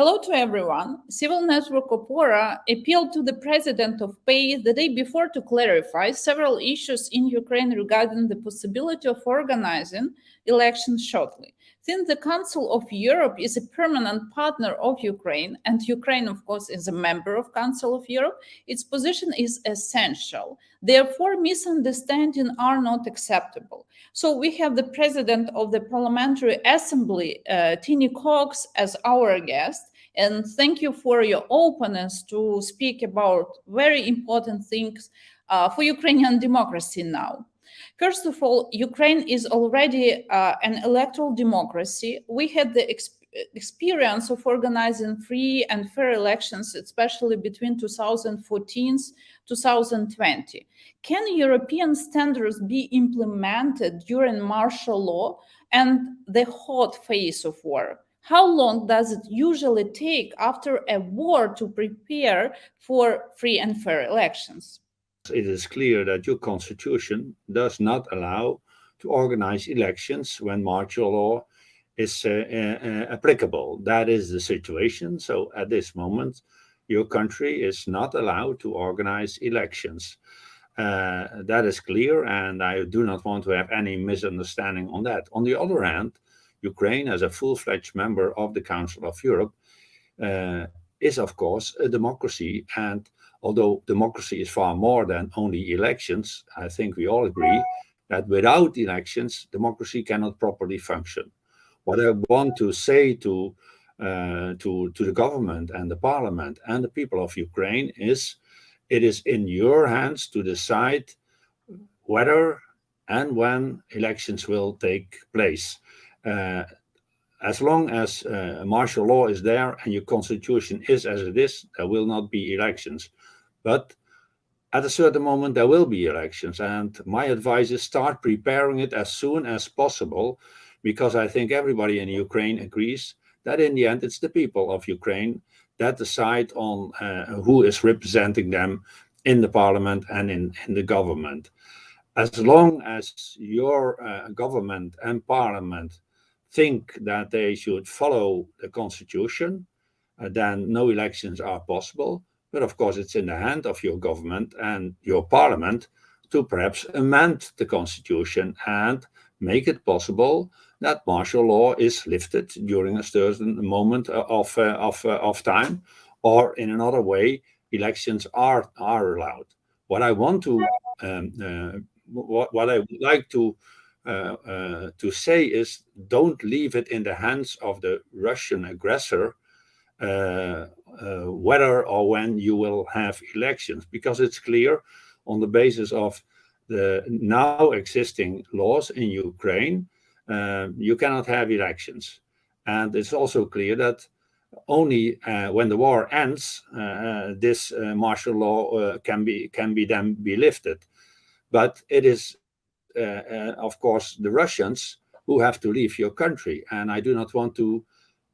Hello to everyone. Civil Network Opora appealed to the president of PAY the day before to clarify several issues in Ukraine regarding the possibility of organizing elections shortly. Since the Council of Europe is a permanent partner of Ukraine, and Ukraine, of course, is a member of Council of Europe, its position is essential. Therefore, misunderstandings are not acceptable. So we have the president of the Parliamentary Assembly, uh, Tiny Cox, as our guest. And thank you for your openness to speak about very important things uh, for Ukrainian democracy now. First of all, Ukraine is already uh, an electoral democracy. We had the ex experience of organizing free and fair elections, especially between 2014 2020. Can European standards be implemented during martial law and the hot phase of war? How long does it usually take after a war to prepare for free and fair elections? it is clear that your constitution does not allow to organize elections when martial law is uh, uh, applicable. That is the situation. So at this moment, your country is not allowed to organize elections. Uh, that is clear, and I do not want to have any misunderstanding on that. On the other hand, Ukraine, as a full fledged member of the Council of Europe, uh, is of course a democracy and although democracy is far more than only elections, I think we all agree that without elections, democracy cannot properly function. What I want to say to uh, to to the government and the parliament and the people of Ukraine is, it is in your hands to decide whether and when elections will take place. Uh, as long as uh, martial law is there and your constitution is as it is, there will not be elections. But at a certain moment, there will be elections. And my advice is start preparing it as soon as possible, because I think everybody in Ukraine agrees that in the end, it's the people of Ukraine that decide on uh, who is representing them in the parliament and in, in the government. As long as your uh, government and parliament think that they should follow the constitution, uh, then no elections are possible. But of course, it's in the hand of your government and your parliament to perhaps amend the constitution and make it possible that martial law is lifted during a certain moment of, uh, of, uh, of time, or in another way, elections are, are allowed. What I want to, um, uh, what, what I would like to uh, uh, to say is don't leave it in the hands of the Russian aggressor uh, uh, whether or when you will have elections, because it's clear on the basis of the now existing laws in Ukraine, uh, you cannot have elections. And it's also clear that only uh, when the war ends, uh, this uh, martial law can be can be then be lifted. But it is, of course, the Russians who have to leave your country, and I do not want to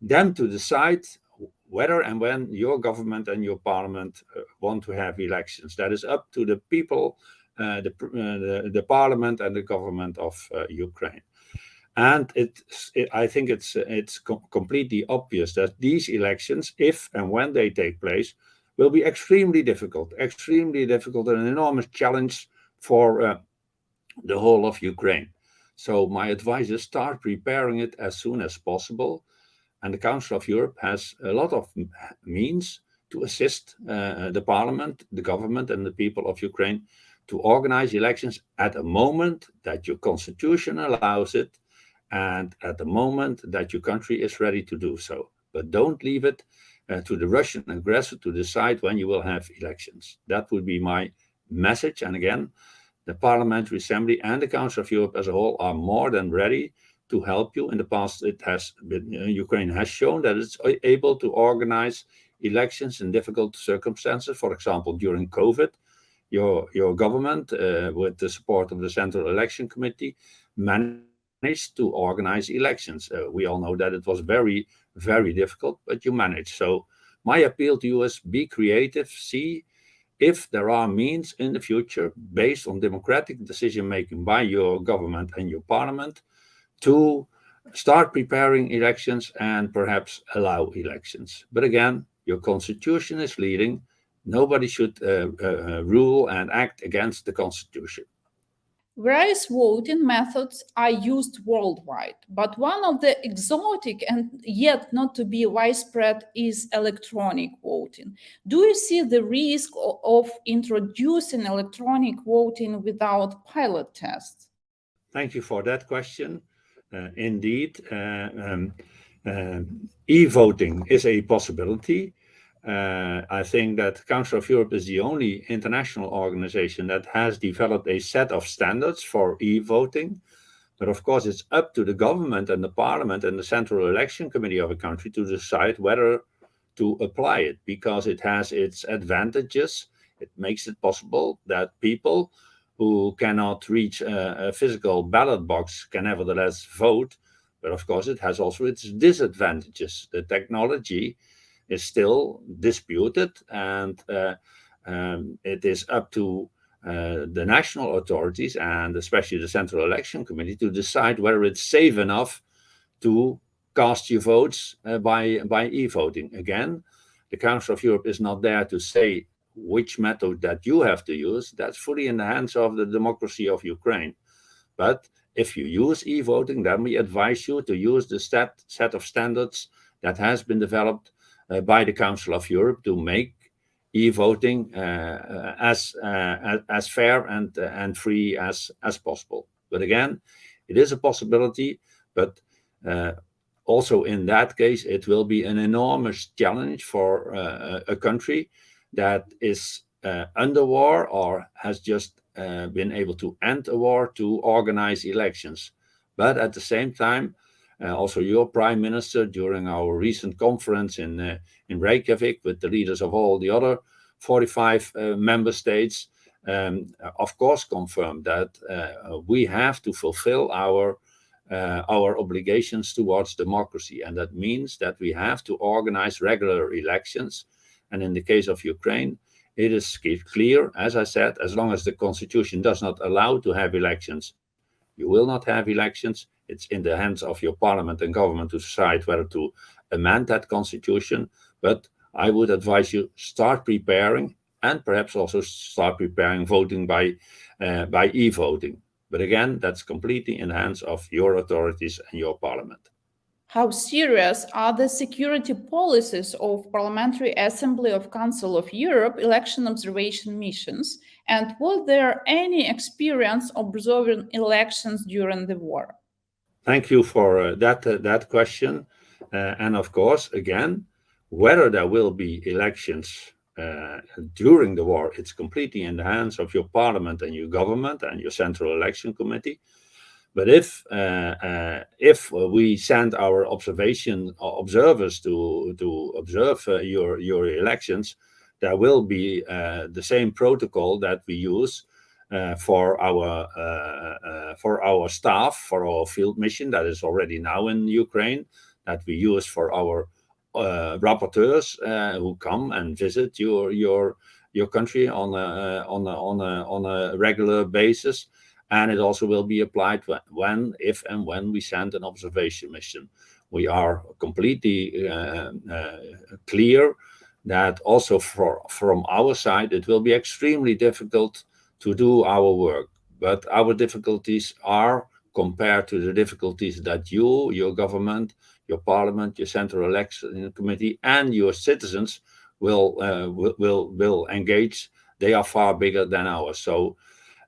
them to decide whether and when your government and your parliament uh, want to have elections. That is up to the people, uh, the, uh, the, the, parliament and the government of uh, Ukraine. And it, it, I think it's it's com completely obvious that these elections, if and when they take place, will be extremely difficult, extremely difficult, and an enormous challenge for uh, the whole of Ukraine. So my advice is start preparing it as soon as possible and the Council of Europe has a lot of means to assist uh, the parliament, the government, and the people of Ukraine to organize elections at a moment that your constitution allows it and at the moment that your country is ready to do so. But don't leave it uh, to the Russian aggressor to decide when you will have elections. That would be my message. And again, the Parliamentary Assembly and the Council of Europe as a whole are more than ready to help you. In the past, it has been Ukraine has shown that it's able to organize elections in difficult circumstances. For example, during COVID, your your government, uh, with the support of the Central Election Committee, managed to organize elections. Uh, we all know that it was very very difficult, but you managed. So my appeal to you is be creative. See if there are means in the future based on democratic decision making by your government and your parliament to start preparing elections and perhaps allow elections. But again, your constitution is leading. Nobody should uh, uh, rule and act against the constitution. Various voting methods are used worldwide, but one of the exotic and yet not to be widespread is electronic voting. Do you see the risk of introducing electronic voting without pilot tests? Thank you for that question. Uh, indeed, uh, um, um, e-voting is a possibility. Uh, I think that Council of Europe is the only international organization that has developed a set of standards for e-voting. But of course, it's up to the government and the parliament and the Central Election Committee of a country to decide whether to apply it because it has its advantages. It makes it possible that people who cannot reach a, a physical ballot box can nevertheless vote. But of course, it has also its disadvantages. The technology is still disputed, and uh, um, it is up to uh, the national authorities and especially the Central Election Committee to decide whether it's safe enough to cast your votes uh, by by e-voting. Again, the Council of Europe is not there to say which method that you have to use. That's fully in the hands of the democracy of Ukraine. But if you use e-voting, then we advise you to use the set set of standards that has been developed by the Council of Europe to make e-voting uh, as, uh, as fair and and free as as possible. But again, it is a possibility, but also in that case, it will be an enormous challenge for a country that is under war or has just been able to end a war to organize elections. But at the same time, uh, also your prime minister during our recent conference in uh, in Reykjavik with the leaders of all the other 45 uh, member states, um, of course, confirmed that we have to fulfill our our obligations towards democracy, and that means that we have to organize regular elections. And in the case of Ukraine, it is clear, as I said, as long as the constitution does not allow to have elections, you will not have elections. It's in the hands of your parliament and government to decide whether to amend that constitution. But I would advise you start preparing and perhaps also start preparing voting by uh, by e-voting. But again, that's completely in the hands of your authorities and your parliament. How serious are the security policies of Parliamentary Assembly of Council of Europe election observation missions? And was there any experience observing elections during the war? Thank you for uh, that uh, that question. Uh, and of course, again, whether there will be elections during the war, it's completely in the hands of your parliament and your government and your central election committee. But if if we send our observation observers to to observe your your elections, there will be the same protocol that we use for our uh, uh, for our staff for our field mission that is already now in Ukraine that we use for our rapporteurs who come and visit your your your country on a on a on a on a regular basis. And it also will be applied when, if and when we send an observation mission. We are completely uh, uh, clear that also for, from our side it will be extremely difficult to do our work. But our difficulties are compared to the difficulties that you, your government, your parliament, your central election committee, and your citizens will uh, will will engage. They are far bigger than ours. So,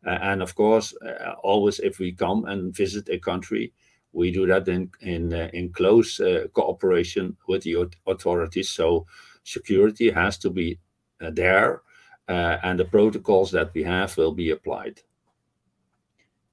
uh, and of course, uh, always if we come and visit a country, we do that in in uh, in close uh, cooperation with the authorities. So, security has to be uh, there and the protocols that we have will be applied.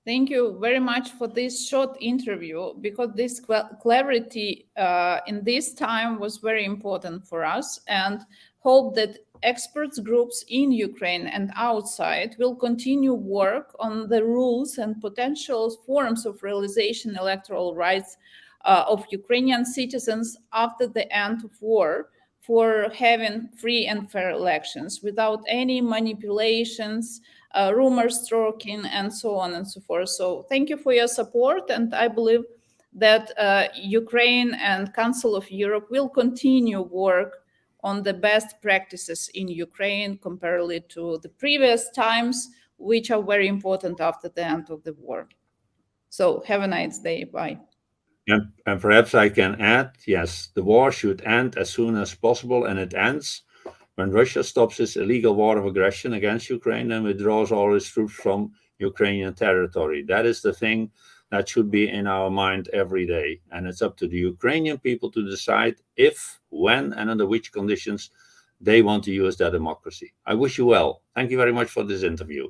Thank you very much for this short interview because this clarity uh, in this time was very important for us and hope that experts groups in Ukraine and outside will continue work on the rules and potential forms of realization electoral rights uh, of Ukrainian citizens after the end of war for having free and fair elections without any manipulations, uh, rumor stroking, and so on and so forth. So thank you for your support, and I believe that uh, Ukraine and Council of Europe will continue work on the best practices in Ukraine compared to the previous times, which are very important after the end of the war. So have a nice day. Bye. And, and perhaps I can add, yes, the war should end as soon as possible, and it ends when Russia stops its illegal war of aggression against Ukraine and withdraws all its troops from Ukrainian territory. That is the thing that should be in our mind every day. And it's up to the Ukrainian people to decide if, when, and under which conditions they want to use their democracy. I wish you well. Thank you very much for this interview.